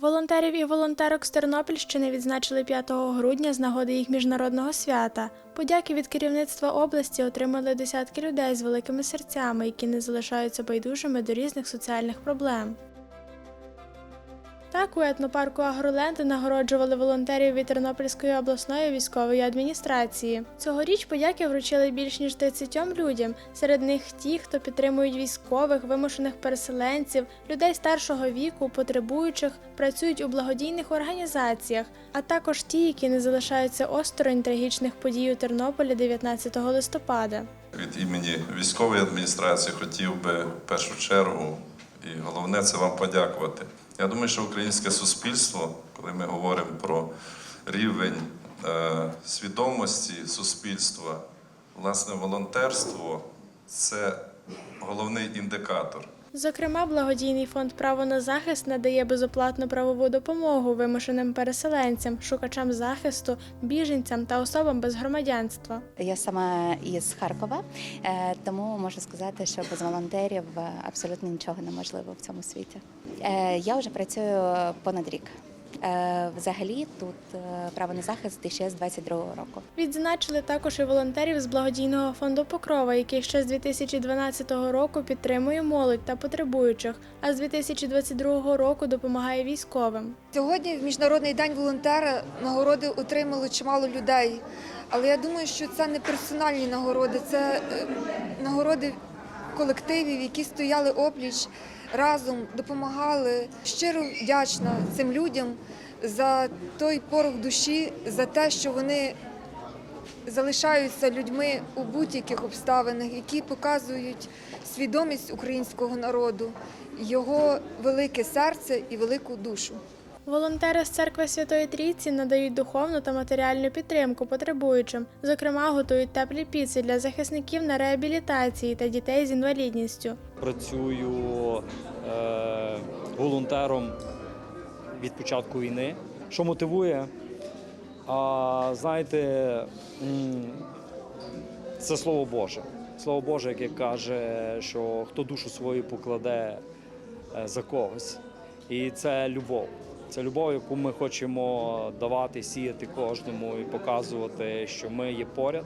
Волонтерів і волонтерок з Тернопільщини відзначили 5 грудня з нагоди їх міжнародного свята. Подяки від керівництва області отримали десятки людей з великими серцями, які не залишаються байдужими до різних соціальних проблем. Так, у етнопарку Агроленд нагороджували волонтерів від Тернопільської обласної військової адміністрації. Цьогоріч подяки вручили більш ніж 30 людям. Серед них ті, хто підтримують військових, вимушених переселенців, людей старшого віку, потребуючих, працюють у благодійних організаціях, а також ті, які не залишаються осторонь трагічних подій у Тернополі 19 листопада. Від імені військової адміністрації хотів би в першу чергу, і головне це вам подякувати. Я думаю, що українське суспільство, коли ми говоримо про рівень е, свідомості суспільства, власне, волонтерство це головний індикатор. Зокрема, благодійний фонд Право на захист надає безоплатну правову допомогу вимушеним переселенцям, шукачам захисту, біженцям та особам без громадянства. Я сама із Харкова, е, тому можу сказати, що без волонтерів е, абсолютно нічого неможливо в цьому світі. Е, Я вже працюю понад рік. Е, Взагалі тут е, право на захист ще з 22 року. Відзначили також і волонтерів з благодійного фонду Покрова, який ще з 2012 року підтримує молодь та потребуючих, а з 2022 року допомагає військовим. Сьогодні, в Міжнародний день волонтера, нагороди отримали чимало людей. Але я думаю, що це не персональні нагороди, це е, нагороди колективів, які стояли опліч разом, допомагали. Щиро вдячна цим людям за той порох душі, за те, що вони залишаються людьми у будь-яких обставинах, які показують свідомість українського народу, його велике серце і велику душу. Волонтери з церкви Святої Трійці надають духовну та матеріальну підтримку потребуючим. Зокрема, готують теплі піци для захисників на реабілітації та дітей з інвалідністю. Працюю е, волонтером від початку війни. Що мотивує? А, знаєте, це слово Боже. Слово Боже, яке каже, що хто душу свою покладе е, за когось. І це любов. Це любов, яку ми хочемо давати, сіяти кожному і показувати, що ми є поряд.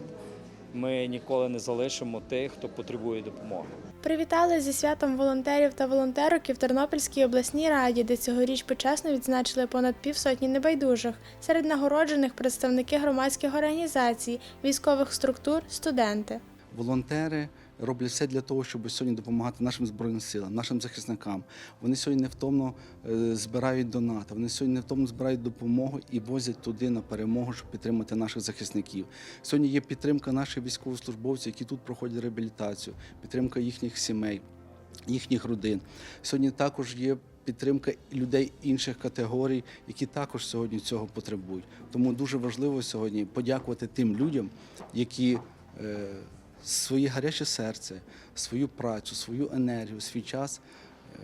Ми ніколи не залишимо тих, хто потребує допомоги. Привітали зі святом волонтерів та волонтерок і в Тернопільській обласній раді, де цьогоріч почесно відзначили понад півсотні небайдужих. Серед нагороджених представники громадських організацій, військових структур, студенти. Волонтери роблять все для того, щоб сьогодні допомагати нашим збройним силам, нашим захисникам. Вони сьогодні невтомно е, збирають донати, вони сьогодні невтомно збирають допомогу і возять туди на перемогу, щоб підтримати наших захисників. Сьогодні є підтримка наших військовослужбовців, які тут проходять реабілітацію, підтримка їхніх сімей, їхніх родин. Сьогодні також є. Підтримка людей інших категорій, які також сьогодні цього потребують. Тому дуже важливо сьогодні подякувати тим людям, які е, своє гаряче серце, свою працю, свою енергію, свій час е,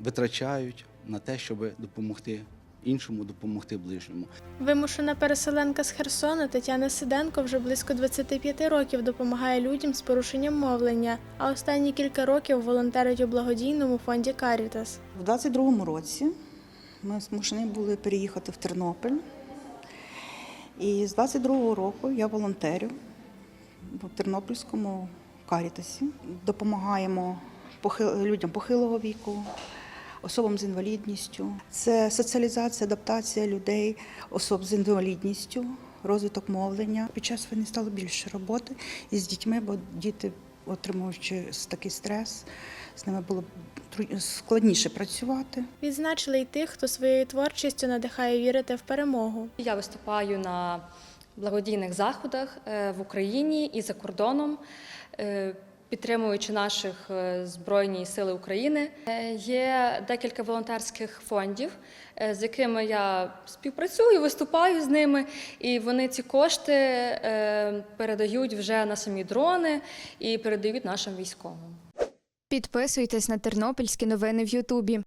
витрачають на те, щоб допомогти іншому, допомогти ближньому. Вимушена переселенка з Херсону Тетяна Сиденко вже близько 25 років допомагає людям з порушенням мовлення, а останні кілька років волонтерить у благодійному фонді Карітас. У 22-му році ми змушені були переїхати в Тернопіль. І з 22-го року я волонтерю в Тернопільському карітасі. Допомагаємо людям похилого віку, особам з інвалідністю. Це соціалізація, адаптація людей, особ з інвалідністю, розвиток мовлення. Під час війни стало більше роботи із дітьми, бо діти, отримуючи такий стрес, з ними було складніше працювати. Відзначили й тих, хто своєю творчістю надихає вірити в перемогу. Я виступаю на благодійних заходах е, в Україні і за кордоном, е, підтримуючи наших е, Збройні Сили України. Є декілька волонтерських фондів, з якими я співпрацюю, виступаю з ними, і вони ці кошти передають вже на самі дрони і передають нашим військовим. Підписуйтесь на тернопільські новини в Ютубі.